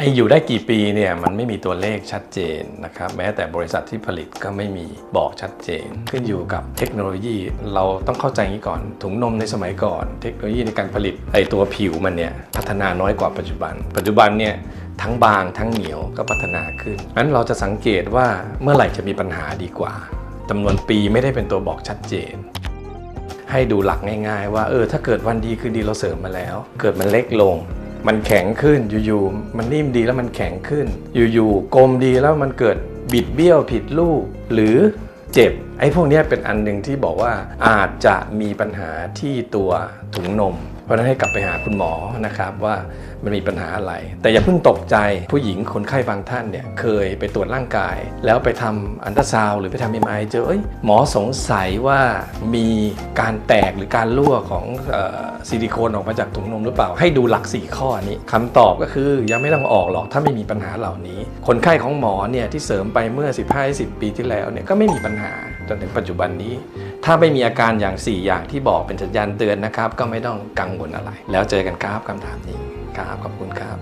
ไอ้อยู่ได้กี่ปีเนี่ยมันไม่มีตัวเลขชัดเจนนะครับแม้แต่บริษัทที่ผลิตก็ไม่มีบอกชัดเจน ขึ้นอยู่กับเทคโนโลยีเราต้องเข้าใจงี้ก่อน ถุงนมในสมัยก่อน เทคโนโลยีในการผลิตไอ้ตัวผิวมันเนี่ยพัฒนาน้อยกว่าปัจจุบัน ปัจจุบันเนี่ยทั้งบางทั้งเหนียวก็พัฒนาขึ้นนั้นเราจะสังเกตว่าเมื่อไหร่จะมีปัญหาดีกว่าจำนวนปีไม่ได้เป็นตัวบอกชัดเจนให้ดูหลักง่าย ๆ ว่าเออถ้าเกิดวันดีคืนดีเราเสริมมาแล้ว เกิดมันเล็กลง มันแข็งขึ้นอยู่ๆมันนิ่มดีแล้วมันแข็งขึ้น อยู่ๆกลมดีแล้วมันเกิดบิดเบี้ยวผิดรูปหรือเจ็บ ไอ้พวกนี้เป็นอันหนึ่งที่บอกว่าอาจจะมีปัญหาที่ตัวถุงนม เพราะนั้นให้กลับไปหาคุณหมอนะครับว่ามันมีปัญหาอะไร แต่อย่าเพิ่งตกใจผู้หญิงคนไข้บางท่านเนี่ยเคยไปตรวจร่างกาย แล้วไปทำอันตราซาวหรือไปทำเอ็มไอเจอเอ้ยหมอสงสัยว่ามีการแตกหรือการรั่วของออซิลิโคนออกมาจากถุงนมหรือเปล่า ให้ดูหลัก 4 ข้อนี้คำตอบก็คือยังไม่ต้องออกหรอกถ้าไม่มีปัญหาเหล่านี้ คนไข้ของหมอเนี่ยที่เสริมไปเมื่อ 15-10 ปีที่แล้วเนี่ยก็ไม่มีปัญหาจนถึงปัจจุบันนี้ ถ้าไม่มีอาการอย่าง 4 อย่างที่บอกเป็นสัญญาณเตือนนะครับ ก็ไม่ต้องกังวลอะไร แล้วเจอกันครับคำถามนี้ครับขอบคุณครับ